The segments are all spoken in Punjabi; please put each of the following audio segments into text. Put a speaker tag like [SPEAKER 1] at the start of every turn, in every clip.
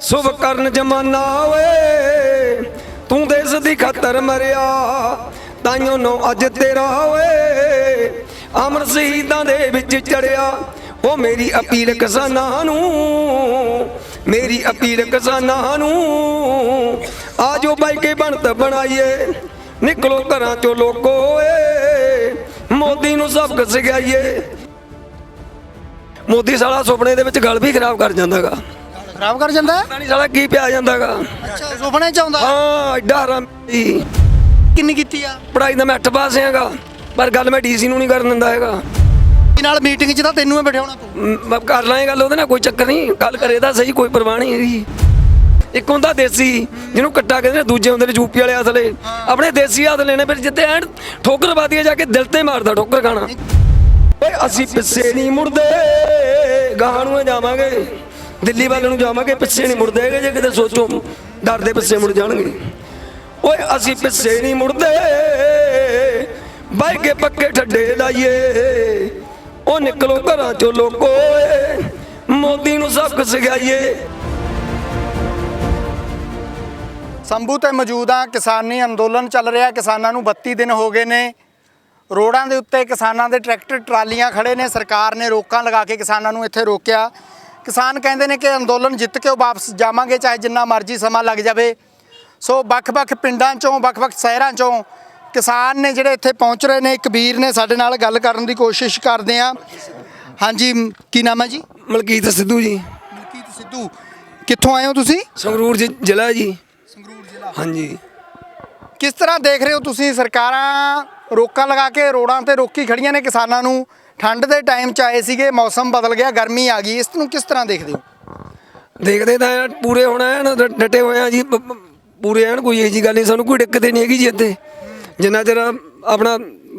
[SPEAKER 1] ਸੁਭ ਕਰਨ ਜਮਾਨਾ ਓਏ, ਤੂੰ ਦੇਸ ਦੀ ਖਾਤਰ ਮਰਿਆ, ਤਾਈਓ ਨੋ ਅੱਜ ਤੇਰਾ ਓਏ। ਅਮਰ ਸ਼ਹੀਦਾਂ ਦੇ ਵਿੱਚ ਚੜਿਆ ਉਹ ਮੇਰੀ ਅਪੀਲ ਕਿਸਾਨਾਂ ਨੂੰ, ਮੇਰੀ ਅਪੀਲ ਕਿਸਾਨਾਂ ਨੂੰ। ਆਜੋ ਬਾਈ ਕੇ ਬਣਤ ਬਣਾਈਏ, ਨਿਕਲੋ ਘਰਾਂ ਚੋਂ ਲੋਕੋ ਓਏ, ਮੋਦੀ ਨੂੰ ਸਬਕ ਸਿਖਾਈਏ। ਮੋਦੀ ਸਾਲਾ ਸੁਪਨੇ ਦੇ ਵਿੱਚ ਗਲ ਵੀ ਖਰਾਬ ਕਰ ਜਾਂਦਾਗਾ।
[SPEAKER 2] ਖਰਾਬ ਕਰ ਜਾਂਦਾ ਹੈ?
[SPEAKER 1] ਪਤਾ ਨਹੀਂ ਸਾਲਾ ਕੀ ਪਿਆ ਜਾਂਦਾਗਾ।
[SPEAKER 2] ਅੱਛਾ ਸੁਪਨੇ ਚ ਆਉਂਦਾ
[SPEAKER 1] ਹਾਂ? ਐਡਾ ਹਰਾਮ
[SPEAKER 2] ਕਿੰਨੀ ਕੀਤੀ ਆ?
[SPEAKER 1] ਪੜਾਈ ਦਾ ਮੈਂ ਪਾਸ ਹੈਗਾ ਪਰ ਗੱਲ ਮੈਂ ਡੀਸੀ ਨੂੰ ਨਹੀਂ ਕਰਨ ਦਿੰਦਾ ਹੈਗਾ।
[SPEAKER 2] ਇਹ ਨਾਲ ਮੀਟਿੰਗ 'ਚ ਤਾਂ ਤੈਨੂੰ ਹੀ ਬਿਠਾਉਣਾ ਪਊ
[SPEAKER 1] ਮ- ਮੈਂ ਕਰ ਲਾਂਗੇ ਗੱਲ ਉਹਦੇ ਨਾਲ ਕੋਈ ਚੱਕਰ ਨਹੀਂ। ਗੱਲ ਕਰੇ ਤਾਂ ਸਹੀ ਕੋਈ ਪਰਵਾਹ ਨਹੀਂ ਹੈਗੀ। ਇੱਕ ਹੁੰਦਾ ਦੇਸੀ ਜਿਹਨੂੰ ਕੱਟਾ ਕਹਿੰਦੇ ਨੇ ਦੂਜੇ ਹੁੰਦੇ ਨੇ ਯੂਪੀ ਵਾਲੇ ਅਸਲੇ ਆਪਣੇ ਦੇਸੀ ਹੱਥ ਲੈਣੇ ਫਿਰ ਜਿੱਤੇ ਐਨ ਠੋਕਰ ਵਾਦੀਏ ਜਾ ਕੇ ਦਿਲ ਤੇ ਮਾਰਦਾ ਠੋਕਰ ਖਾਣਾ। ਓਏ ਅਸੀਂ ਪਿੱਛੇ ਨਹੀਂ ਮੁੜਦੇ ਗਾਹਾਂ ਨੂੰ ਜਾਵਾਂਗੇ। ਦਿੱਲੀ ਵੱਲ ਨੂੰ ਜਾਵਾਂਗੇ, ਪਿੱਛੇ ਨਹੀਂ ਮੁੜਦੇ ਹੈਗੇ, ਜੇ ਕਿਤੇ ਸੋਚੋ, ਡਰਦੇ ਪਿੱਛੇ ਮੁੜ ਜਾਣਗੇ। ਓਏ, ਅਸੀਂ ਪਿੱਛੇ ਨਹੀਂ ਮੁੜਦੇ। ਬਾਈ ਕੇ ਪੱਕੇ ਠੱਡੇ ਲਾਈਏ। ਉਹ ਨਿਕਲੋ ਘਰਾਂ ਚੋਂ ਲੋਕੋ, ਓਏ। ਮੋਦੀ ਨੂੰ ਸਬਕ ਸਿਖਾਈਏ।
[SPEAKER 2] ਸੰਭੂ ਤੇ ਮੌਜੂਦ ਆ, ਕਿਸਾਨੀ ਅੰਦੋਲਨ ਚੱਲ ਰਿਹਾ। ਕਿਸਾਨਾਂ ਨੂੰ 32 ਦਿਨ ਹੋ ਗਏ ਨੇ। ਰੋਡਾਂ ਦੇ ਉੱਤੇ ਕਿਸਾਨਾਂ ਦੇ ਟਰੈਕਟਰ, ਟਰਾਲੀਆਂ ਖੜੇ ਨੇ। ਸਰਕਾਰ ਨੇ ਰੋਕਾਂ ਲਗਾ ਕੇ ਕਿਸਾਨਾਂ ਨੂੰ ਇੱਥੇ ਰੋਕਿਆ। ਕਿਸਾਨ ਕਹਿੰਦੇ ਨੇ ਕਿ ਅੰਦੋਲਨ ਜਿੱਤ ਕੇ ਉਹ ਵਾਪਸ ਜਾਵਾਂਗੇ ਚਾਹੇ ਜਿੰਨਾ ਮਰਜ਼ੀ ਸਮਾਂ ਲੱਗ ਜਾਵੇ। ਸੋ ਵੱਖ-ਵੱਖ ਪਿੰਡਾਂ ਚੋਂ ਵੱਖ-ਵੱਖ ਸ਼ਹਿਰਾਂ ਚੋਂ ਕਿਸਾਨ ਨੇ ਜਿਹੜੇ ਇੱਥੇ ਪਹੁੰਚ ਰਹੇ ਨੇ ਇੱਕ ਵੀਰ ਨੇ ਸਾਡੇ ਨਾਲ ਗੱਲ ਕਰਨ ਦੀ ਕੋਸ਼ਿਸ਼ ਕਰਦੇ ਆ। ਹਾਂਜੀ ਕੀ ਨਾਮ ਹੈ ਜੀ?
[SPEAKER 1] ਮਲਕੀਤ ਸਿੱਧੂ ਜੀ।
[SPEAKER 2] ਮਲਕੀਤ ਸਿੱਧੂ ਕਿੱਥੋਂ ਆਏ ਹੋ ਤੁਸੀਂ?
[SPEAKER 1] ਸੰਗਰੂਰ ਜ਼ਿ- ਜ਼ਿਲ੍ਹਾ ਜੀ।
[SPEAKER 2] ਸੰਗਰੂਰ ਜ਼ਿਲ੍ਹਾ।
[SPEAKER 1] ਹਾਂਜੀ।
[SPEAKER 2] ਕਿਸ ਤਰ੍ਹਾਂ ਦੇਖ ਰਹੇ ਹੋ ਤੁਸੀਂ ਸਰਕਾਰਾਂ ਰੋਕਾਂ ਲਗਾ ਕੇ ਰੋਡਾਂ ਤੇ ਰੋਕੀ ਖੜੀਆਂ ਨੇ ਕਿਸਾਨਾਂ ਨੂੰ? ਠੰਡ ਦੇ ਟਾਈਮ ਚ ਆਏ ਸੀਗੇ ਮੌਸਮ ਬਦਲ ਗਿਆ ਗਰਮੀ ਆ ਗਈ ਇਸ ਨੂੰ ਕਿਸ ਤਰ੍ਹਾਂ ਦੇਖਦੇ ਹੋ?
[SPEAKER 1] ਦੇਖਦੇ ਤਾਂ ਐਨ ਪੂਰੇ ਹੁਣ ਐਨ ਡ- ਡਟੇ ਹੋਏ ਆ ਜੀ ਪ- ਪ- ਪੂਰੇ ਐਨ ਕੋਈ ਇਹੋ ਜੀ ਗੱਲ ਨਹੀਂ ਸਾਨੂੰ ਕੋਈ ਦਿੱਕਤ ਹੀ ਨਹੀਂ ਹੈਗੀ ਜੀ ਇੱਥੇ। ਜਿੰਨਾ ਚਿਰ ਆਪਣਾ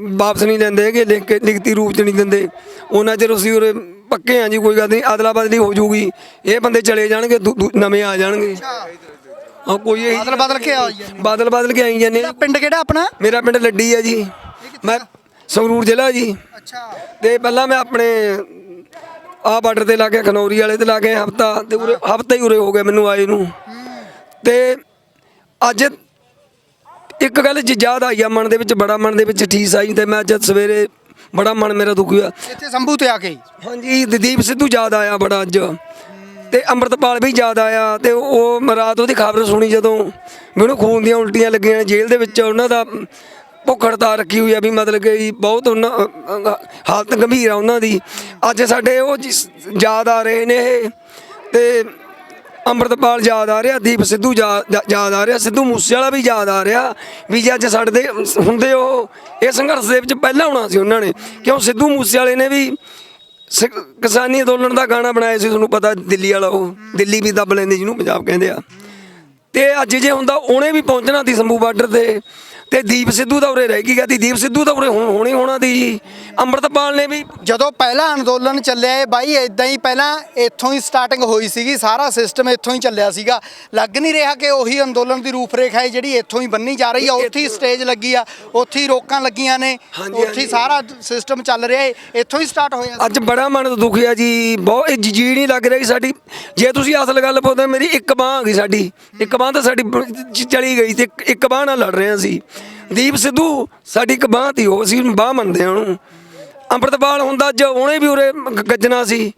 [SPEAKER 1] ਵਾਪਸ ਨਹੀਂ ਲੈਂਦੇ ਹੈਗੇ ਲਿਖ ਕੇ ਲਿਖਤੀ ਰੂਪ ਚ ਨਹੀਂ ਦਿੰਦੇ। ਉਹਨਾਂ ਚਿਰ ਅਸੀਂ ਉਰੇ ਪੱਕੇ ਆ ਜੀ ਕੋਈ ਗੱਲ ਨਹੀਂ ਅਦਲਾ ਬਦਲੀ ਹੋ ਜਾਊਗੀ। ਇਹ ਬੰਦੇ ਚਲੇ ਜਾਣਗੇ ਦੂ- ਦੂ- ਨਵੇਂ ਆ ਜਾਣਗੇ। ਹਾਂ ਕੋਈ ਇਹੋ ਜਿਹੀ-
[SPEAKER 2] ਬਦਲ ਬਦਲ ਕੇ ਆਈ ਜਾਂਦੇ।
[SPEAKER 1] ਬਦਲ ਬਦਲ ਕੇ ਆਈ ਜਾਂਦੇ
[SPEAKER 2] ਪਿੰਡ ਕਿਹੜਾ ਆਪਣਾ?
[SPEAKER 1] ਮੇਰਾ ਪਿੰਡ ਲੱਡੀ ਆ ਜੀ। ਮੈਂ ਸੰਗਰੂਰ ਜ਼ਿਲ੍ਹਾ ਜੀ।
[SPEAKER 2] ਅੱਛਾ।
[SPEAKER 1] ਤੇ ਪਹਿਲਾਂ ਮੈਂ ਆਪਣੇ ਆ ਬਾਰਡਰ ਤੇ ਲਾ ਕੇ ਖਨੌਰੀ ਵਾਲੇ ਤੇ ਲਾ ਕੇ ਹਫਤਾ ਤੇ ਉਰੇ ਹਫਤਾ ਹੀ ਉਰੇ ਹੋ ਗਿਆ ਮੈਨੂੰ ਆਏ ਨੂੰ। ਤੇ ਅੱਜ ਇੱਕ ਗੱਲ ਜ- ਯਾਦ ਆਈ ਆ ਮਨ ਦੇ ਵਿੱਚ ਬੜਾ ਮਨ ਦੇ ਵਿੱਚ ਠੀਸ ਆਈ ਤੇ ਮੈਂ ਅੱਜ ਸਵੇਰੇ ਬੜਾ ਮਨ ਮੇਰਾ ਦੁਖੀ ਹੋਇਆ।
[SPEAKER 2] ਇੱਥੇ ਸੰਭੂ ਤੇ ਆ ਕੇ।
[SPEAKER 1] ਹਾਂਜੀ ਦਦੀਪ ਸਿੱਧੂ ਯਾਦ ਆਇਆ ਬੜਾ ਅੱਜ। ਤੇ ਅੰਮ੍ਰਿਤਪਾਲ ਵੀ ਯਾਦ ਆਇਆ ਤੇ ਉਹ ਰਾਤ ਉਹਦੀ ਖਬਰ ਸੁਣੀ ਜਦੋਂ ਮੈਨੂੰ ਖੂਨ ਦੀਆਂ ਉਲਟੀਆਂ ਲੱਗੀਆਂ ਨੇ ਜੇਲ੍ਹ ਦੇ ਵਿੱਚ ਉਹਨਾਂ ਦਾ ਭੁੱਖ ਹੜਤਾਲ ਰੱਖੀ ਹੋਈ ਆ ਵੀ ਮਤਲਬ ਕਿ ਬਹੁਤ ਉਹਨਾਂ ਅ, ਹਾਲਤ ਗੰਭੀਰ ਆ ਉਹਨਾਂ ਦੀ। ਅੱਜ ਸਾਡੇ ਉਹ ਜਿਸ- ਯਾਦ ਆ ਰਹੇ ਨੇ ਇਹ। ਤੇ ਅੰਮ੍ਰਿਤਪਾਲ ਯਾਦ ਆ ਰਿਹਾ ਦੀਪ ਸਿੱਧੂ ਯਾਦ ਯਾ- ਯਾਦ ਆ ਰਿਹਾ ਸਿੱਧੂ ਮੂਸੇਵਾਲਾ ਵੀ ਯਾਦ ਆ ਰਿਹਾ ਵੀ ਜੇ ਅੱਜ ਸਾਡੇ ਦੇ ਹੁੰਦੇ ਉਹ ਇਹ ਸੰਘਰਸ਼ ਦੇ ਵਿੱਚ ਪਹਿਲਾਂ ਆਉਣਾ ਸੀ ਉਹਨਾਂ ਨੇ। ਕਿਉਂ ਸਿੱਧੂ ਮੂਸੇਵਾਲੇ ਨੇ ਵੀ ਸਿ- ਕਿਸਾਨੀ ਅੰਦੋਲਨ ਦਾ ਗਾਣਾ ਬਣਾਇਆ ਸੀ ਤੁਹਾਨੂੰ ਪਤਾ ਦਿੱਲੀ ਵਾਲਾ ਉਹ ਦਿੱਲੀ ਵੀ ਦੱਬ ਲੈਂਦੇ ਜਿਹਨੂੰ ਪੰਜਾਬ ਕਹਿੰਦੇ ਆ। ਤੇ ਅੱਜ ਜੇ ਹੁੰਦਾ ਉਹਨੇ ਵੀ ਪਹੁੰਚਣਾ ਸੀ ਸੰਭੂ ਬਾਰਡਰ ਤੇ। ਤੇ ਦੀਪ ਸਿੱਧੂ ਤਾਂ ਉਰੇ ਰਹਿ ਗਈ ਗਾ ਤੀ ਦੀਪ ਸਿੱਧੂ ਤਾਂ ਉਰੇ ਹੁਣ ਹੋਣੀ ਹੋਣਾ ਦੀ ਅੰਮ੍ਰਿਤਪਾਲ ਨੇ ਵੀ
[SPEAKER 2] ਜਦੋਂ ਪਹਿਲਾ ਅੰਦੋਲਨ ਚੱਲਿਆ ਇਹ ਬਾਈ ਇਦਾਂ ਹੀ ਪਹਿਲਾਂ ਇੱਥੋਂ ਹੀ ਸਟਾਰਟਿੰਗ ਹੋਈ ਸੀਗੀ। ਸਾਰਾ ਸਿਸਟਮ ਇੱਥੋਂ ਹੀ ਚੱਲਿਆ ਸੀਗਾ। ਲੱਗ ਨਹੀਂ ਰਿਹਾ ਕਿ ਉਹੀ ਅੰਦੋਲਨ ਦੀ ਰੂਪਰੇਖਾ ਹੈ ਜਿਹੜੀ ਇੱਥੋਂ ਹੀ ਬੰਨੀ ਜਾ ਰਹੀ ਆ। ਉੱਥੇ ਹੀ ਸਟੇਜ ਲੱਗੀ ਆ। ਉੱਥੇ ਹੀ ਰੋਕਾਂ ਲੱਗੀਆਂ ਨੇ। ਉੱਥੇ ਹੀ। ਸਾਰਾ ਸਿਸਟਮ ਚੱਲ ਰਿਹਾ ਹੈ ਇੱਥੋਂ ਹੀ ਸਟਾਰਟ ਹੋਇਆ।
[SPEAKER 1] ਅੱਜ ਬੜਾ ਮਨ ਦੁਖਿਆ ਜੀ। ਬਹੁਤ ਜੀ ਨਹੀਂ ਲੱਗ ਰਹੀ ਸਾਡੀ ਜੇ ਤੁਸੀਂ ਅਸਲ ਗੱਲ ਪੁੱਛਦੇ ਮੇਰੀ ਇੱਕ ਬਾਹ ਆ ਗਈ ਸਾਡੀ। ਇੱਕ ਬਾਹ ਤਾਂ ਸਾਡੀ ਚਲੀ ਗਈ ਤੇ ਇੱਕ- ਬਾਹ ਨਾਲ ਲੜ ਰਹੇ ਸੀ ਦੀਪ ਸਿੱਧੂ, ਸਾਡੀ ਇੱਕ ਬਾਹ ਤੀ ਉਹ ਸੀ ਬਾਹ ਮੰਨਦੇ ਹਾਂ ਉਹਨੂੰ। ਅੰਮ੍ਰਿਤਪਾਲ ਹੁੰਦਾ ਅੱਜ ਉਹਨੇ ਵੀ ਉਰੇ ਗੱਜਣਾ ਸੀ।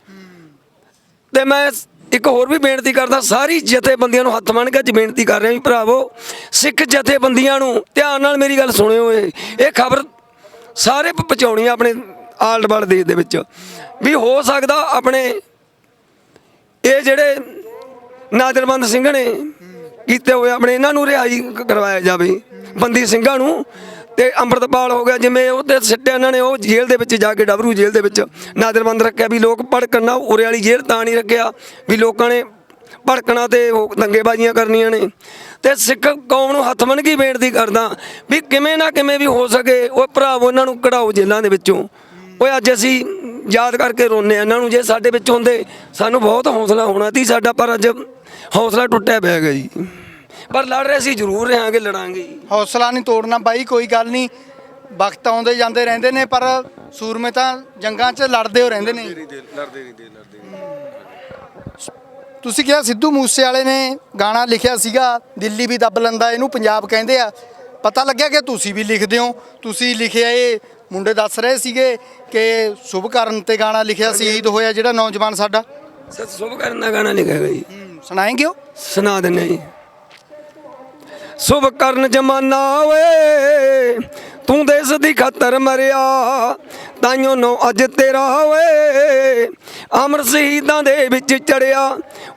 [SPEAKER 1] ਤੇ ਮੈਂ ਇੱਕ ਹੋਰ ਵੀ ਬੇਨਤੀ ਕਰਦਾ, ਸਾਰੀ ਜਥੇਬੰਦੀਆਂ ਨੂੰ ਹੱਥ ਬੰਨ੍ਹ ਕੇ ਅੱਜ ਬੇਨਤੀ ਕਰ ਰਿਹਾ ਵੀ ਭਰਾਵੋ, ਸਿੱਖ ਜਥੇਬੰਦੀਆਂ ਨੂੰ ਧਿਆਨ ਨਾਲ ਮੇਰੀ ਗੱਲ ਸੁਣਿਓ ਏ। ਇਹ ਖਬਰ ਸਾਰੇ ਪਹੁੰਚਾਉਣੀ ਆਪਣੇ ਆਲ ਵਰਲਡ ਦੇਸ਼ ਦੇ ਵਿੱਚ। ਵੀ ਹੋ ਸਕਦਾ ਆਪਣੇ ਇਹ ਜਿਹੜੇ ਨਾਜ਼ਰਬੰਦ ਸਿੰਘ ਨੇ ਕੀਤੇ ਹੋਏ ਆਪਣੇ, ਇਹਨਾਂ ਨੂੰ ਰਿਹਾਈ ਕਰਵਾਇਆ ਜਾਵੇ। ਬੰਦੀ ਸਿੰਘਾਂ ਨੂੰ ਤੇ ਅੰਮ੍ਰਿਤਪਾਲ ਹੋ ਗਿਆ, ਜਿਵੇਂ ਉਹ ਤੇ ਸਿੱਟੇ ਇਹਨਾਂ ਨੇ, ਉਹ ਜੇਲ੍ਹ ਦੇ ਵਿੱਚ ਜਾ ਕੇ ਡਬਰੂ ਜੇਲ੍ਹ ਦੇ ਵਿੱਚ ਨਾਜ਼ਰਬੰਦ ਰੱਖਿਆ ਵੀ ਲੋਕ ਭੜਕਣਾ, ਉਰੇ ਵਾਲੀ ਜੇਲ੍ਹ ਤਾਂ ਨਹੀਂ ਰੱਖਿਆ, ਵੀ ਲੋਕਾਂ ਨੇ ਭੜਕਣਾ ਤੇ ਉਹ ਦੰਗੇਬਾਜ਼ੀਆਂ ਕਰਨੀਆਂ ਨੇ। ਤੇ ਸਿੱਖ ਕੌਮ ਨੂੰ ਹੱਥ ਮੰਨ ਕੇ ਬੇਨਤੀ ਕਰਦਾ ਵੀ ਕਿਵੇਂ ਨਾ ਕਿਵੇਂ ਵੀ ਹੋ ਸਕੇ ਉਹ ਭਰਾਵੋ ਉਹਨਾਂ ਨੂੰ ਕਢਾਓ ਜੇਲ੍ਹਾਂ ਦੇ ਵਿੱਚੋਂ। ਓਏ ਅੱਜ ਅਸੀਂ ਯਾਦ ਕਰਕੇ ਰੋਨੇ ਆ ਇਹਨਾਂ ਨੂੰ ਜੇ ਸਾਡੇ ਵਿੱਚ ਹੁੰਦੇ, ਸਾਨੂੰ ਬਹੁਤ ਹੌਸਲਾ ਹੋਣਾ ਸੀ ਸਾਡਾ, ਪਰ ਅੱਜ ਹੌਸਲਾ ਟੁੱਟਿਆ ਪਿਆ ਗਿਆ ਜੀ। ਪਰ ਲੜ ਰਹੇ ਸੀ ਜ਼ਰੂਰ ਰਹਾਂਗੇ ਲੜਾਂਗੇ ਜੀ।
[SPEAKER 2] ਹੌਸਲਾ ਨਹੀਂ ਤੋੜਨਾ ਬਾਈ ਕੋਈ ਗੱਲ ਨਹੀਂ। ਵਕਤ ਆਉਂਦੇ ਜਾਂਦੇ ਰਹਿੰਦੇ ਨੇ ਪਰ ਸੂਰਮੇ ਤਾਂ ਜੰਗਾਂ 'ਚ ਲੜਦੇ ਹੋ ਰਹਿੰਦੇ ਨੇ।
[SPEAKER 3] ਲੜਦੇ ਨਹੀਂ ਦੇ ਲੜਦੇ
[SPEAKER 2] ਤੁਸੀਂ ਕਿਹਾ ਸਿੱਧੂ ਮੂਸੇ ਵਾਲੇ ਨੇ ਗਾਣਾ ਲਿਖਿਆ ਸੀਗਾ ਦਿੱਲੀ ਵੀ ਦੱਬ ਲੈਂਦਾ ਇਹਨੂੰ ਪੰਜਾਬ ਕਹਿੰਦੇ ਆ। ਪਤਾ ਲੱਗਿਆ ਕਿ ਤੁਸੀਂ ਵੀ ਲਿਖਦੇ ਹੋ। ਤੁਸੀਂ ਲਿਖਿਆ ਇਹ ਮੁੰਡੇ ਦੱਸ ਰਹੇ ਸੀਗੇ ਕਿ ਸ਼ੁਭ ਕਰਨ ਤੇ ਗਾਣਾ ਲਿਖਿਆ ਸ਼ਹੀਦ ਹੋਇਆ ਜਿਹੜਾ ਨੌਜਵਾਨ ਸਾਡਾ।
[SPEAKER 1] ਸਰ ਸੁਭ ਕਰਨ ਦਾ ਗਾਣਾ ਲਿਖਿਆ ਗਿਆ ਜੀ।
[SPEAKER 2] ਸੁਣਾਏਂਗੇ ਉਹ?
[SPEAKER 1] ਸੁਣਾ ਦਿੰਨੇ ਜੀ। ਸੁਭ ਕਰਨ ਜਮਾਨਾ ਓਏ। ਤੂੰ ਦੇਸ ਦੀ ਖਾਤਰ ਮਰਿਆ, ਤਾਈਓ ਨੋ ਅੱਜ ਤੇਰਾ ਓਏ। ਅਮਰ ਸ਼ਹੀਦਾਂ ਦੇ ਵਿੱਚ ਚੜਿਆ,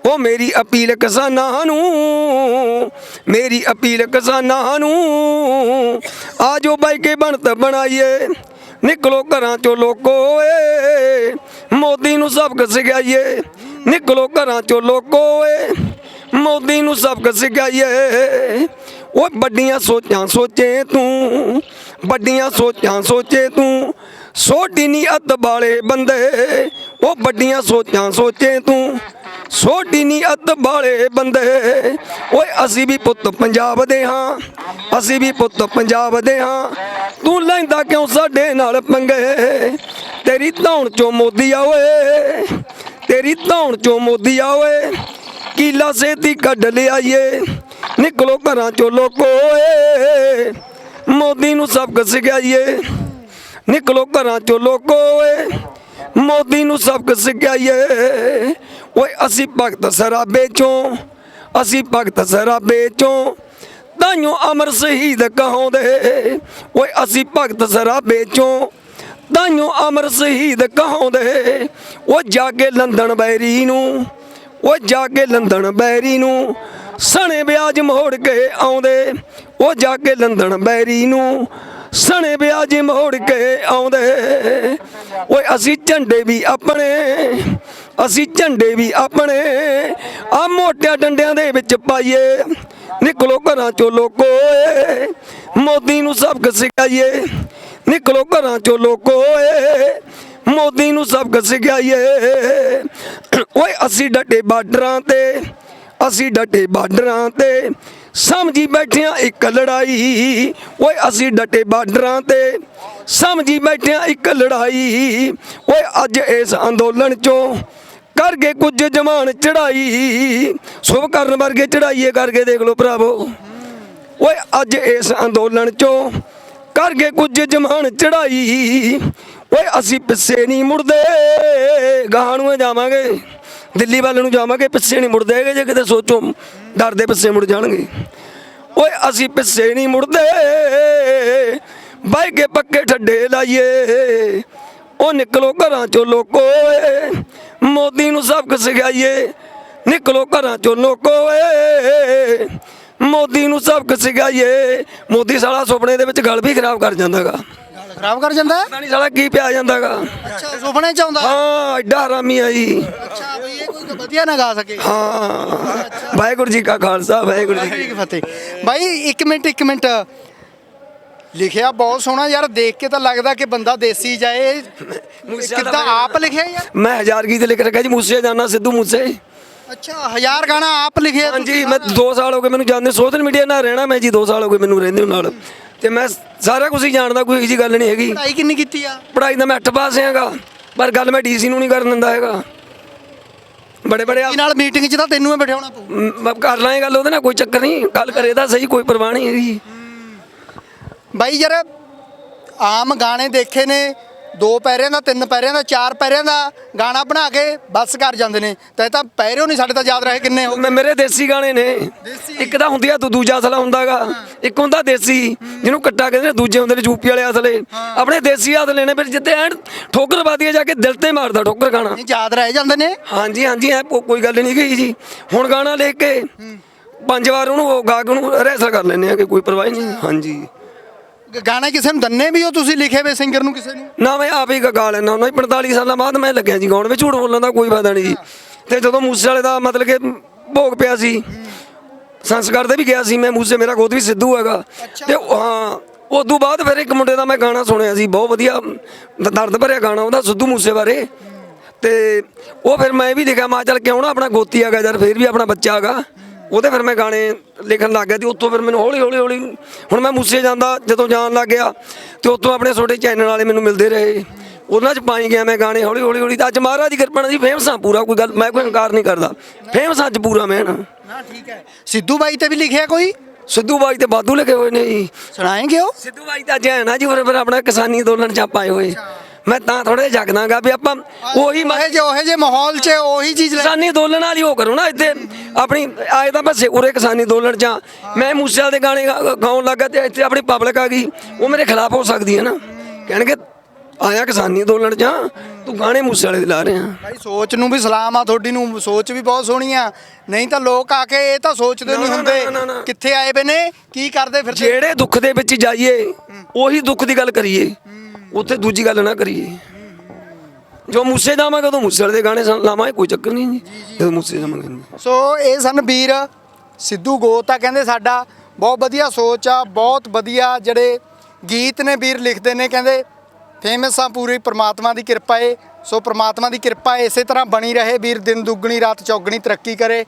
[SPEAKER 1] ਉਹ ਮੇਰੀ ਅਪੀਲ ਕਿਸਾਨਾਂ ਨੂੰ, ਮੇਰੀ ਅਪੀਲ ਕਿਸਾਨਾਂ ਨੂੰ। ਆਜੋ ਬਾਈ ਕੇ ਬਣਤ ਬਣਾਈਏ, ਨਿਕਲੋ ਘਰਾਂ ਚੋਂ ਲੋਕੋ ਏ ਮੋਦੀ ਨੂੰ ਸਬਕ ਸਿਖਾਈਏ, ਨਿਕਲੋ ਘਰਾਂ ਚੋਂ ਲੋਕੋ ਏ ਮੋਦੀ ਨੂੰ ਸਬਕ ਸਿਖਾਈਏ। ਓਏ ਵੱਡੀਆਂ ਸੋਚਾਂ ਸੋਚੇ ਤੂੰ, ਵੱਡੀਆਂ ਸੋਚਾਂ ਸੋਚੇ ਤੂੰ ਸੋਟੀ ਨਹੀਂ ਅੱਤ ਵਾਲੇ ਬੰਦੇ। ਉਹ ਵੱਡੀਆਂ ਸੋਚਾਂ ਸੋਚੇ ਤੂੰ ਸੋਟੀ ਨਹੀਂ ਵਾਲੇ ਬੰਦੇ। ਓਏ ਅਸੀਂ ਵੀ ਪੁੱਤ ਪੰਜਾਬ ਦੇ ਹਾਂ, ਅਸੀਂ ਵੀ ਪੁੱਤ ਪੰਜਾਬ ਦੇ ਹਾਂ। ਤੂੰ ਲੈਂਦਾ ਕਿਉਂ ਸਾਡੇ ਨਾਲ ਪੰਗੇ? ਤੇਰੀ ਧੌਣ ਚੋਂ ਮੋਦੀ ਆ ਓਏ ਤੇਰੀ ਧੌਣ ਚੋਂ ਮੋਦੀ ਆ ਓਏ ਕੀਲਾ ਸੇਤੀ ਕੱਢ ਲਿਆਈਏ। ਨਿਕਲੋ ਘਰਾਂ ਚੋਂ ਲੋਕੋ ਓਏ ਮੋਦੀ ਨੂੰ ਸਬਕ ਸਿਖਾਈਏ ਨਿਕਲੋ ਘਰਾਂ ਚੋਂ ਲੋਕੋ ਓਏ ਮੋਦੀ ਨੂੰ ਸਬਕ ਸਿਖਾਈਏ ਓਏ, ਅਸੀਂ ਭਗਤ ਸਰਾਬੇ ਚੋਂ। ਅਸੀਂ ਭਗਤ ਸਰਾਬੇ ਚੋਂ। ਤਾਈਓ ਅਮਰ ਸ਼ਹੀਦ ਕਹਾਉਂਦੇ। ਓਏ, ਅਸੀਂ ਭਗਤ ਸਰਾਬੇ ਚੋਂ। ਤਾਈਓ ਅਮਰ ਸ਼ਹੀਦ ਕਹਾਉਂਦੇ। ਉਹ ਜਾ ਕੇ ਲੰਦਨ ਬੈਰੀ ਨੂੰ। ਉਹ ਜਾ ਕੇ ਲੰਦਨ ਬੈਰੀ ਨੂੰ, ਸਣੇ ਵਿਆਜ ਮੋੜ ਕੇ ਆਉਂਦੇ। ਉਹ ਜਾ ਕੇ ਲੰਦਨ ਬੈਰੀ ਨੂੰ, ਸਣੇ ਵਿਆਜ ਮੋੜ ਕੇ ਆਉਂਦੇ। ਓਏ, ਅਸੀਂ ਝੰਡੇ ਵੀ ਆਪਣੇ, ਅਸੀਂ ਝੰਡੇ ਵੀ ਆਪਣੇ। ਆ ਮੋਟਿਆਂ ਡੰਡਿਆਂ ਦੇ ਵਿੱਚ ਪਾਈਏ, ਨਿਕਲੋ ਘਰਾਂ ਚੋਂ ਲੋਕੋ ਏ। ਮੋਦੀ ਨੂੰ ਸਬਕ ਸਿਖਾਈਏ, ਨਿਕਲੋ ਘਰਾਂ ਚੋਂ ਲੋਕੋ ਏ। ਮੋਦੀ ਨੂੰ ਸਬਕ ਸਿਖਾਈਏ। ਓਏ, ਅਸੀਂ ਡਟੇ ਬਾਰਡਰਾਂ ਤੇ, ਅਸੀਂ ਡਟੇ ਬਾਰਡਰਾਂ ਤੇ, ਸਮਝੀ ਬੈਠਿਆਂ ਇੱਕ ਲੜਾਈ। ਓਏ, ਅਸੀਂ ਡਟੇ ਬਾਰਡਰਾਂ ਤੇ, ਸਮਝੀ ਬੈਠਿਆਂ ਇੱਕ ਲੜਾਈ। ਓਏ, ਅੱਜ ਇਸ ਅੰਦੋਲਨ ਚੋਂ ਕਰ ਗਏ ਕੁਝ ਜਮਾਨ ਚੜਾਈ ਸੁਭ ਕਰਨ ਵਰਗੇ ਚੜਾਈਏ ਕਰਕੇ ਦੇਖ ਲਓ ਭਰਾਵੋ। ਓਏ, ਅੱਜ ਇਸ ਅੰਦੋਲਨ ਚੋਂ ਕਰ ਗਏ ਕੁਝ ਜਮਾਨ ਚੜਾਈ ਓਏ ਅਸੀਂ ਪਿੱਛੇ ਨਹੀਂ ਮੁੜਦੇ, ਗਾਹਾਂ ਨੂੰ ਜਾਵਾਂਗੇ, ਦਿੱਲੀ ਵੱਲ ਨੂੰ ਜਾਵਾਂਗੇ, ਪਿੱਛੇ ਨਹੀਂ ਮੁੜਦੇ ਹੈਗੇ, ਜੇ ਕਿਤੇ ਸੋਚੋ ਡਰਦੇ ਪਿੱਛੇ ਮੁੜ ਜਾਣਗੇ। ਓਏ ਅਸੀਂ ਪਿੱਛੇ ਨਹੀਂ ਮੁੜਦੇ, ਬਾਈ ਕੇ ਪੱਕੇ ਠੱਡੇ ਲਾਈਏ, ਉਹ ਨਿਕਲੋ ਘਰਾਂ ਚੋਂ ਲੋਕੋ ਏ ਮੋਦੀ ਨੂੰ ਸਬਕ ਸਿਖਾਈਏ, ਨਿਕਲੋ ਘਰਾਂ ਚੋਂ ਲੋਕੋ ਏ ਮੋਦੀ ਨੂੰ ਸਬਕ ਸਿਖਾਈਏ, ਮੋਦੀ ਸਾਲਾ ਸੁਪਨੇ ਦੇ ਵਿੱਚ ਗਲ ਵੀ ਖਰਾਬ ਕਰ ਜਾਂਦਾਗਾ।
[SPEAKER 2] ਗੱਲ ਖਰਾਬ ਕਰ ਜਾਂਦਾ ਹੈ?
[SPEAKER 1] ਪਤਾ ਨਹੀਂ ਸਾਲਾ ਕੀ ਪਿਆ ਜਾਂਦਾਗਾ।
[SPEAKER 2] ਅੱਛਾ ਸੁਪਨੇ ਚ ਆਉਂਦਾ?
[SPEAKER 1] ਹਾਂ ਐਡਾ ਹਰਾਮੀ ਆ ਜੀ।
[SPEAKER 2] ਅੱਛਾ ਬਈ ਇਹ ਕੋਈ ਵਧੀਆ ਨਾ ਗਾ ਸਕੇ।
[SPEAKER 1] ਹਾਂ ਵਾਹਿਗੁਰੂ ਜੀ ਕਾ ਖਾਲਸਾ ਵਾਹਿਗੁਰੂ ਜੀ ਕੀ
[SPEAKER 2] ਠੀਕ ਫਤਿਹ। ਬਾਈ ਇੱਕ ਮਿੰਟ ਇੱਕ ਮਿੰਟ। ਲਿਖਿਆ ਬਹੁਤ ਸੋਹਣਾ ਯਾਰ ਦੇਖ ਕੇ ਤਾਂ ਲੱਗਦਾ ਕਿ ਬੰਦਾ ਦੇਸੀ ਜਾਏ। ਕਿੱਦਾਂ ਆਪ ਲਿਖਿਆ ਯਾਰ?
[SPEAKER 1] ਮੈਂ ਹਜ਼ਾਰ ਗੀਤ ਲਿਖ ਰੱਖਿਆ ਜੀ ਮੂਸੇ ਜਾਣਾ ਸਿੱਧੂ ਮੂਸੇ।
[SPEAKER 2] ਅੱਛਾ ਹਜ਼ਾਰ ਗਾਣਾ ਆਪ ਲਿਖਿਆ
[SPEAKER 1] ਹਾਂਜੀ ਮੈਂ 2 ਸਾਲ ਹੋ ਗਏ ਮੈਨੂੰ ਜਾਣਦੇ ਸੋਸ਼ਲ ਮੀਡੀਆ ਨਾਲ ਰਹਿਣਾ ਮੈਂ ਜੀ 2 ਸਾਲ ਹੋ ਗਏ ਮੈਨੂੰ ਰਹਿੰਦੇ ਨੂੰ ਨਾਲ। ਤੇ ਮੈਂ ਸਾਰਾ ਕੁਝ ਹੀ ਜਾਣਦਾ ਕੋਈ ਜੀ ਗੱਲ ਨਹੀਂ ਹੈਗੀ।
[SPEAKER 2] ਪੜ੍ਹਾਈ ਕਿੰਨੀ ਕੀਤੀ ਆ?
[SPEAKER 1] ਪੜਾਈ ਦਾ ਮੈਂ 8 ਪਾਸ ਹੈਗਾ ਪਰ ਗੱਲ ਮੈਂ ਡੀਸੀ ਨੂੰ ਨਹੀਂ ਕਰਨ ਦਿੰਦਾ ਹੈਗਾ। ਬੜੇ ਬੜੇ
[SPEAKER 2] ਇਹ ਨਾਲ ਮੀਟਿੰਗ 'ਚ ਤਾਂ ਤੈਨੂੰ ਹੀ ਬਿਠਾਉਣਾ ਪਊ।
[SPEAKER 1] ਮੈਂ ਕਰ ਲਾਂਗੇ ਗੱਲ ਉਹਦੇ ਨਾਲ ਕੋਈ ਚੱਕਰ ਨਹੀਂ ਗੱਲ ਕਰੇ ਤਾਂ ਸਹੀ ਕੋਈ ਪਰਵਾਹ ਨਹੀਂ ਹੈਗੀ।
[SPEAKER 2] ਬਾਈ ਯਾਰ ਆਮ ਗਾਣੇ ਦੇਖੇ ਨੇ ਦੋ ਪੈਰਿਆਂ ਦਾ ਤਿੰਨ ਪੈਰਿਆਂ ਦਾ ਚਾਰ ਪੈਰਿਆਂ ਦਾ ਗਾਣਾ ਬਣਾ ਕੇ ਬੱਸ ਕਰ ਜਾਂਦੇ ਨੇ। ਤੇ ਇਹ ਤਾਂ ਪੈਰਿਓ ਨਹੀਂ ਸਾਡੇ ਤਾਂ ਯਾਦ ਰਹੇ ਕਿੰਨੇ ਹੋ
[SPEAKER 1] ਮੈਂ ਮੇਰੇ ਦੇਸੀ ਗਾਣੇ ਨੇ? ਇੱਕ ਤਾਂ ਹੁੰਦੀ ਆ ਦੂ- ਦੂਜਾ ਅਸਲਾ ਹੁੰਦਾਗਾ। ਇੱਕ ਹੁੰਦਾ ਦੇਸੀ ਜਿਹਨੂੰ ਕੱਟਾ ਕਹਿੰਦੇ ਨੇ ਦੂਜੇ ਹੁੰਦੇ ਨੇ ਯੂਪੀ ਵਾਲੇ ਅਸਲੇ। ਆਪਣੇ ਦੇਸੀ ਅਸਲੇ ਨੇ ਫਿਰ ਜਿੱਤੇ ਐਨ ਠੋਕਰ ਵਾਦੀਆ ਜਾ ਕੇ ਦਿਲ ਤੇ ਮਾਰਦਾ ਠੋਕਰ ਗਾਣਾ।
[SPEAKER 2] ਨਹੀਂ ਯਾਦ ਰਹਿ ਜਾਂਦੇ ਨੇ।
[SPEAKER 1] ਹਾਂਜੀ ਹਾਂਜੀ ਐ ਕੋਈ ਗੱਲ ਨਹੀਂ ਗਈ ਜੀ। ਹੁਣ ਗਾਣਾ ਲਿਖ ਕੇ ਪੰਜ ਵਾਰ ਉਹਨੂੰ ਉਹ ਗਾ ਕੇ ਉਹਨੂੰ ਰਹਿਸਲ ਕਰ ਲੈਂਦੇ ਆ ਕਿ ਕੋਈ ਪਰਵਾਹ ਨਹੀਂ। ਹਾਂਜੀ।
[SPEAKER 2] ਗ- ਗਾਣਾ ਕਿਸੇ ਨੂੰ ਦੰਨੇ ਵੀ ਹੋ ਤੁਸੀਂ ਲਿਖੇ ਵੇ ਸਿੰਗਰ ਨੂੰ ਕਿਸੇ ਨੂੰ?
[SPEAKER 1] ਨਾ ਮੈਂ ਆਪ ਹੀ ਗਾ ਲੈਣਾ ਉਹਨਾਂ 45 ਸਾਲਾਂ ਬਾਅਦ ਮੈਂ ਲੱਗਿਆ ਜੀ ਗਾਉਣ ਵਿੱਚ ਝੂਠ ਬੋਲਣ ਦਾ ਕੋਈ ਫਾਇਦਾ ਨਹੀਂ ਜੀ ਤੇ ਜਦੋਂ ਮੂਸੇ ਵਾਲੇ ਦਾ ਮਤਲਬ ਕਿ ਭੋਗ ਪਿਆ ਸੀ ਸੰਸਕਾਰ ਤੇ ਵੀ ਗਿਆ ਸੀ ਮੈਂ ਮੂਸੇ ਮੇਰਾ ਗੋਦ ਵੀ ਸਿੱਧੂ ਹੈਗਾ। ਤੇ ਉਹ- ਹਾਂ ਉਦੋਂ ਬਾਅਦ ਫਿਰ ਇੱਕ ਮੁੰਡੇ ਦਾ ਮੈਂ ਗਾਣਾ ਸੁਣਿਆ ਸੀ ਬਹੁਤ ਵਧੀਆ ਦ- ਦਰਦ ਭਰਿਆ ਗਾਣਾ ਉਹਦਾ ਸਿੱਧੂ ਮੂਸੇ ਬਾਰੇ। ਤੇ ਉਹ ਫਿਰ ਮੈਂ ਵੀ ਲਿਖਿਆ ਮਾ ਚੱਲ ਕਿਉਂ ਨਾ ਆਪਣਾ ਗੋਤੀ ਹੈਗਾ ਯਾਰ ਫਿਰ ਵੀ ਆਪਣਾ ਬੱਚਾ ਹੈਗਾ। ਉਹਦੇ ਫਿਰ ਮੈਂ ਗਾਣੇ ਲਿਖਣ ਲੱਗ ਗਿਆ ਤੇ ਉੱਥੋਂ ਫਿਰ ਮੈਨੂੰ ਹੌਲੀ ਹੌਲੀ ਹੌਲੀ ਹੁਣ ਮੈਂ ਮੂਸੇ ਜਾਂਦਾ ਜਦੋਂ ਜਾਣ ਲੱਗ ਗਿਆ ਤੇ ਉੱਥੋਂ ਆਪਣੇ ਛੋਟੇ ਚੈਨਲ ਵਾਲੇ ਮੈਨੂੰ ਮਿਲਦੇ ਰਹੇ। ਉਹਨਾਂ 'ਚ ਪਾਈ ਗਿਆ ਮੈਂ ਗਾਣੇ ਹੌਲੀ ਹੌਲੀ ਹੌਲੀ ਅੱਜ ਮਹਾਰਾਜ ਦੀ ਕਿਰਪਾ ਨਾਲ ਜੀ ਫੇਮਸ ਆ ਪੂਰਾ ਕੋਈ ਗੱਲ ਮੈਂ ਕੋਈ ਇਨਕਾਰ ਨਹੀਂ ਕਰਦਾ। ਫੇਮਸ ਅੱਜ ਪੂਰਾ ਮੈਂ ਨਾ।
[SPEAKER 2] ਨਾ ਠੀਕ ਹੈ। ਸਿੱਧੂ ਬਾਈ ਤੇ ਵੀ ਲਿਖਿਆ ਕੋਈ?
[SPEAKER 1] ਸਿੱਧੂ ਬਾਈ ਤੇ ਬਾਦੂ ਲਿਖੇ ਹੋਏ ਨੇ ਜੀ।
[SPEAKER 2] ਸੁਣਾਏਂਗੇ ਉਹ?
[SPEAKER 1] ਸਿੱਧੂ ਬਾਈ ਤਾਂ ਜੈ ਨਾ ਜੀ ਫਿਰ ਆਪਣਾ ਕਿਸਾਨੀ ਅੰਦੋਲਨ ਚ ਆਪਾਂ ਆਏ ਹੋਏ। ਮੈਂ ਤਾਂ ਥੋੜੇ ਜਗਦਾਗਾ ਵੀ ਆਪਾਂ ਉਹੀ
[SPEAKER 2] ਉਹੇ ਜੇ ਉਹੇ ਜੇ ਮਾਹੌਲ 'ਚ ਉਹੀ ਚੀਜ਼ ਲੈ
[SPEAKER 1] ਕਿਸਾਨੀ ਅੰਦੋਲਨ ਵਾਲੀ ਉਹ ਕਰੋ ਨਾ ਇੱਥੇ। ਆਪਣੀ ਆਏ ਤਾਂ ਬਸ ਉਰੇ ਕਿਸਾਨੀ ਅੰਦੋਲਨ ਚ ਆ। ਮੈਂ ਮੂਸੇ ਵਾਲੇ ਦੇ ਗਾਣੇ ਗਾ- ਗਾਉਣ ਲੱਗਾ ਤੇ ਇੱਥੇ ਆਪਣੀ ਪਬਲਿਕ ਆ ਗਈ। ਉਹ ਮੇਰੇ ਖਿਲਾਫ ਹੋ ਸਕਦੀ ਹੈ ਨਾ। ਕਹਿਣਗੇ ਆਇਆ ਕਿਸਾਨੀ ਅੰਦੋਲਨ ਚ ਆ, ਤੂੰ ਗਾਣੇ ਮੂਸੇ ਵਾਲੇ ਦੇ ਲਾ ਰਿਹਾ।
[SPEAKER 2] ਭਾਈ ਸੋਚ ਨੂੰ ਵੀ ਸਲਾਮ ਆ ਤੁਹਾਡੀ ਨੂੰ। ਸੋਚ ਵੀ ਬਹੁਤ ਸੋਹਣੀ ਆ। ਨਹੀਂ ਤਾਂ ਲੋਕ ਆ ਕੇ ਇਹ ਤਾਂ ਸੋਚਦੇ ਨਹੀਂ
[SPEAKER 1] ਨਾ, ਨਾ,
[SPEAKER 2] ਹੁੰਦੇ
[SPEAKER 1] ਨਾ।
[SPEAKER 2] ਕਿੱਥੇ ਆਏ ਵੇ ਨੇ? ਕੀ ਕਰਦੇ ਫਿਰਦੇ?
[SPEAKER 1] ਜਿਹੜੇ ਦੁੱਖ ਦੇ ਵਿੱਚ ਜਾਈਏ ਉਹੀ ਦੁੱਖ ਦੀ ਗੱਲ ਕਰੀਏ। ਉੱਥੇ ਦੂਜੀ ਗੱਲ ਨਾ ਕਰੀਏ। ਜੋ ਮੂਸੇ ਜਾਵਾਂਗੇ ਉਦੋਂ ਮੂਸੇ ਵਾਲੇ ਦੇ ਗਾਣੇ ਸੁਣ ਲਾਵਾਂਗੇ ਕੋਈ ਚੱਕਰ ਨਹੀਂ ਜੀ। ਜਦੋਂ ਮੂਸੇ ਜਾਵਾਂਗੇ।
[SPEAKER 2] ਸੋ ਇਹ ਸਨ ਵੀਰ ਸਿੱਧੂ ਗੋਤ ਆ ਕਹਿੰਦੇ ਸਾਡਾ ਬਹੁਤ ਵਧੀਆ ਸੋਚ ਆ ਬਹੁਤ ਵਧੀਆ ਜਿਹੜੇ ਗੀਤ ਨੇ ਵੀਰ ਲਿਖਦੇ ਨੇ ਕਹਿੰਦੇ ਫੇਮਸ ਆ ਪੂਰੀ ਪ੍ਰਮਾਤਮਾ ਦੀ ਕਿਰਪਾ ਏ। ਸੋ ਪ੍ਰਮਾਤਮਾ ਦੀ ਕਿਰਪਾ ਇਸੇ ਤਰ੍ਹਾਂ ਬਣੀ ਰਹੇ ਵੀਰ ਦਿਨ ਦੁੱਗਣੀ ਰਾਤ ਚੌਗਣੀ ਤਰੱਕੀ ਕਰੇ।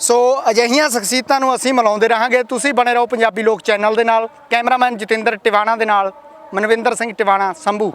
[SPEAKER 2] ਸੋ ਅਜਿਹੀਆਂ ਸ਼ਖਸੀਅਤਾਂ ਨੂੰ ਅਸੀਂ ਮਿਲਾਉਂਦੇ ਰਹਾਂਗੇ। ਤੁਸੀਂ ਬਣੇ ਰਹੋ ਪੰਜਾਬੀ ਲੋਕ ਚੈਨਲ ਦੇ ਨਾਲ ਕੈਮਰਾਮੈਨ ਜਤਿੰਦਰ ਟਿਵਾਣਾ ਦੇ ਨਾਲ। ਮਨਵਿੰਦਰ ਸਿੰਘ ਟਿਵਾਣਾ ਸੰਭੂ।